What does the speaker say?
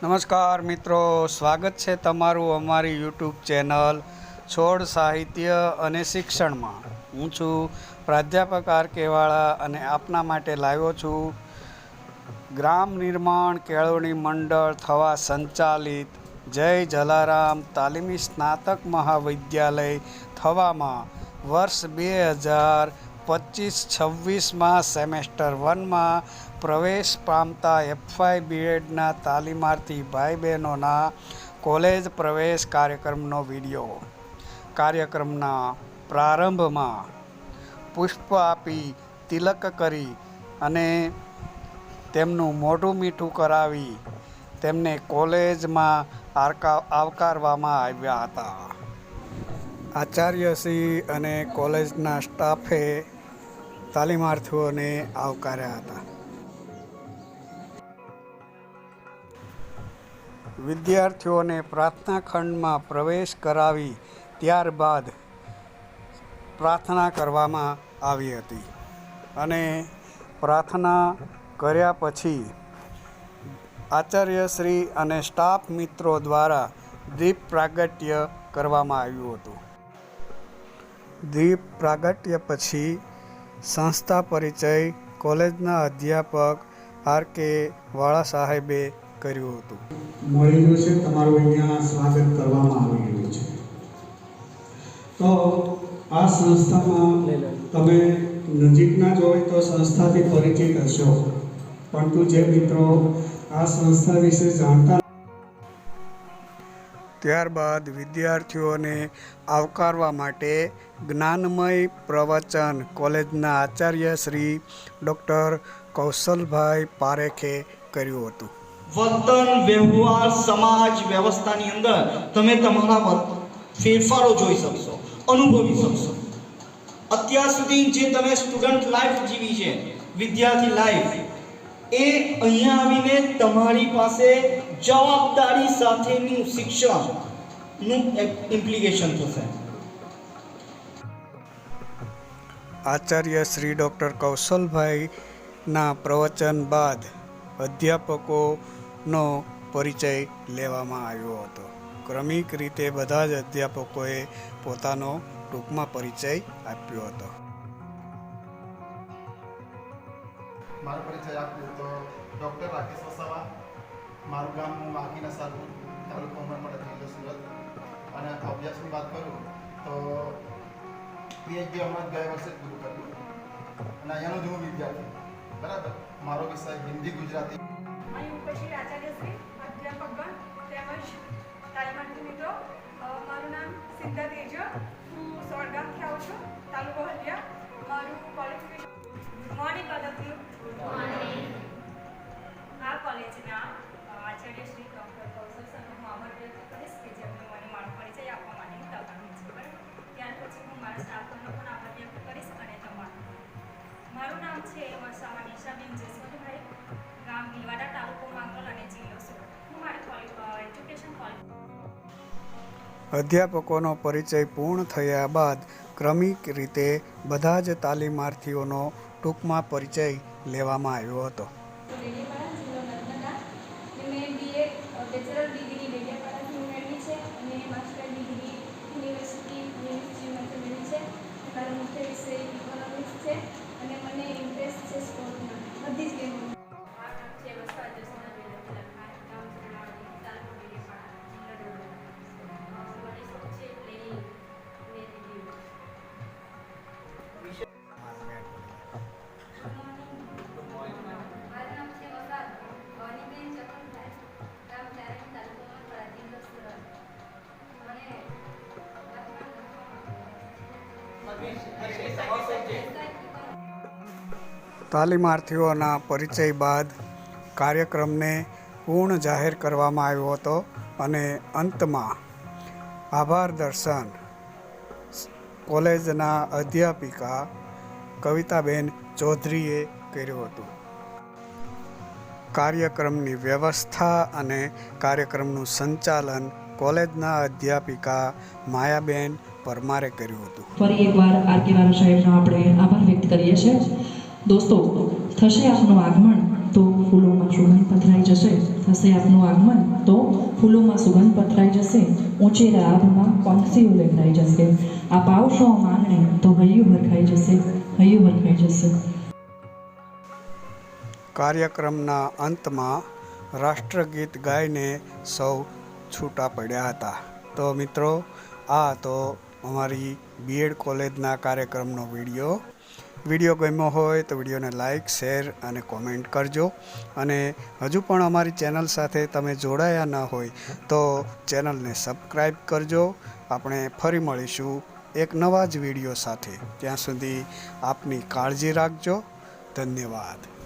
નમસ્કાર મિત્રો, સ્વાગત છે તમારું અમારી યુટ્યુબ ચેનલ છોડ સાહિત્ય અને શિક્ષણમાં. હું છું પ્રાધ્યાપક આર કેવાળા અને આપના માટે લાવ્યો છું ગ્રામ નિર્માણ કેળવણી મંડળ થવા સંચાલિત જય જલારામ તાલીમી સ્નાતક મહાવિદ્યાલય થવામાં વર્ષ બે હજાર પચીસ છવ્વીસમાં સેમેસ્ટર વનમાં પ્રવેશ પામતા એફવાય બીએડના તાલીમાર્થી ભાઈ બહેનોના કોલેજ પ્રવેશ કાર્યક્રમનો વીડિયો. કાર્યક્રમના પ્રારંભમાં પુષ્પ આપી તિલક કરી અને તેમનું મોઢું મીઠું કરાવી તેમને કોલેજમાં આવકારવામાં આવ્યા હતા. આચાર્યશ્રી અને કોલેજના સ્ટાફે તાલીમાર્થીઓને આવકાર્યા હતા. વિદ્યાર્થીઓને પ્રાર્થના ખંડમાં પ્રવેશ કરાવી ત્યારબાદ પ્રાર્થના કરવામાં આવી હતી અને પ્રાર્થના કર્યા પછી આચાર્યશ્રી અને સ્ટાફ મિત્રો દ્વારા દીપ પ્રાગટ્ય કરવામાં આવ્યું હતું. દીપ પ્રાગટ્ય પછી સંસ્થા પરિચય કોલેજના અધ્યાપક આર કે વાળા સાહેબે કર્યું હતું. મળેલું છે, તમારું અહીંયા સ્વાગત કરવામાં આવી રહ્યું છે. તો આ સંસ્થામાં તમે નજીકના જ હોય તો સંસ્થાથી પરિચિત હશો. પરંતુ જે મિત્રો આ સંસ્થા વિશે જાણતા ત્યારબાદ વિદ્યાર્થીઓને આવકારવા માટે જ્ઞાનમય પ્રવચન કોલેજના આચાર્ય શ્રી ડૉક્ટર કૌશલભાઈ પારેખે કર્યું હતું. વર્તન વ્યવહાર, સમાજ વ્યવસ્થાની અંદર તમે તમારા ફેરફારો જોઈ શકશો, અનુભવી શકશો. અત્યાર સુધી જે તમે સ્ટુડન્ટ લાઈફ જીવી છે, વિદ્યાર્થી લાઈફ એ અહીંયા આવીને તમારી પાસે જવાબદારી સાથેનું શિક્ષણનું ઇમ્પ્લિકેશન થશે. આચાર્ય શ્રી ડૉક્ટર કૌશલભાઈના પ્રવચન બાદ અધ્યાપકોનો પરિચય લેવામાં આવ્યો હતો. ક્રમિક રીતે બધા જ અધ્યાપકોએ પોતાનો ટૂંકમાં પરિચય આપ્યો હતો. મારો પરિચય આપ્યો તો ડૉક્ટર રાકેશ વસાવા. મારું ગામ માગીના સાલપુર તાલુકો ઉમરપાડા જિલ્લો સુરત. અને અભ્યાસની વાત કરું તો પીએચડી હમણાં ગયા વર્ષે પૂરું કર્યું. અને અહીંયાનો જ હું વિદ્યાર્થી. બરાબર? મારો વિષય હિન્દી ગુજરાતી. મારું નામ સિદ્ધા તેજ હું સોળગામથી આવું છું, તાલુકો હલ્યા અધ્યાપકોનો પરિચય પૂર્ણ થયા બાદ ક્રમિક રીતે બધા જ તાલીમાર્થીઓનો ટૂંકમાં પરિચય લેવામાં આવ્યો હતો. તાલીમાર્થીઓના પરિચય બાદ કાર્યક્રમને પૂર્ણ જાહેર કરવામાં આવ્યો હતો અને અંતમાં આભાર દર્શન કોલેજના અધ્યાપિકા કવિતાબેન ચૌધરીએ કર્યું હતું. કાર્યક્રમની વ્યવસ્થા અને કાર્યક્રમનું સંચાલન કોલેજના અધ્યાપિકા માયાબેન પરમારે કર્યું હતું. ફરી એકવાર આર કે સાહેબનો આપણે આભાર વ્યક્ત કરીએ છીએ. દોસ્તો થશે આપનું આગમન તો ફૂલોમાં સુગંધ પથરાઈ જશે. થશે આપનું આગમન તો ફૂલોમાં સુગંધ પથરાઈ જશે. ઊંચે રાભમાં પંખીઓ લહેરાઈ જશે. આપ આવશો માંગણે તો હૈયું ભરખાઈ જશે. હૈયું ભરખાઈ જશે. કાર્યક્રમના અંતમાં રાષ્ટ્રગીત ગાઈને સૌ છૂટા પડ્યા હતા. તો મિત્રો, આ તો અમારી બીએડ કોલેજના કાર્યક્રમનો વીડિયો. વીડિયો ગમ્યો હોય તો વિડીયોને લાઇક શેર અને કોમેન્ટ કરજો. અને હજુ પણ અમારી ચેનલ સાથે તમે જોડાયા ન હોય તો ચેનલને સબસ્ક્રાઈબ કરજો. આપણે ફરી મળીશું એક નવા જ વીડિયો સાથે. ત્યાં સુધી આપની કાળજી રાખજો. ધન્યવાદ.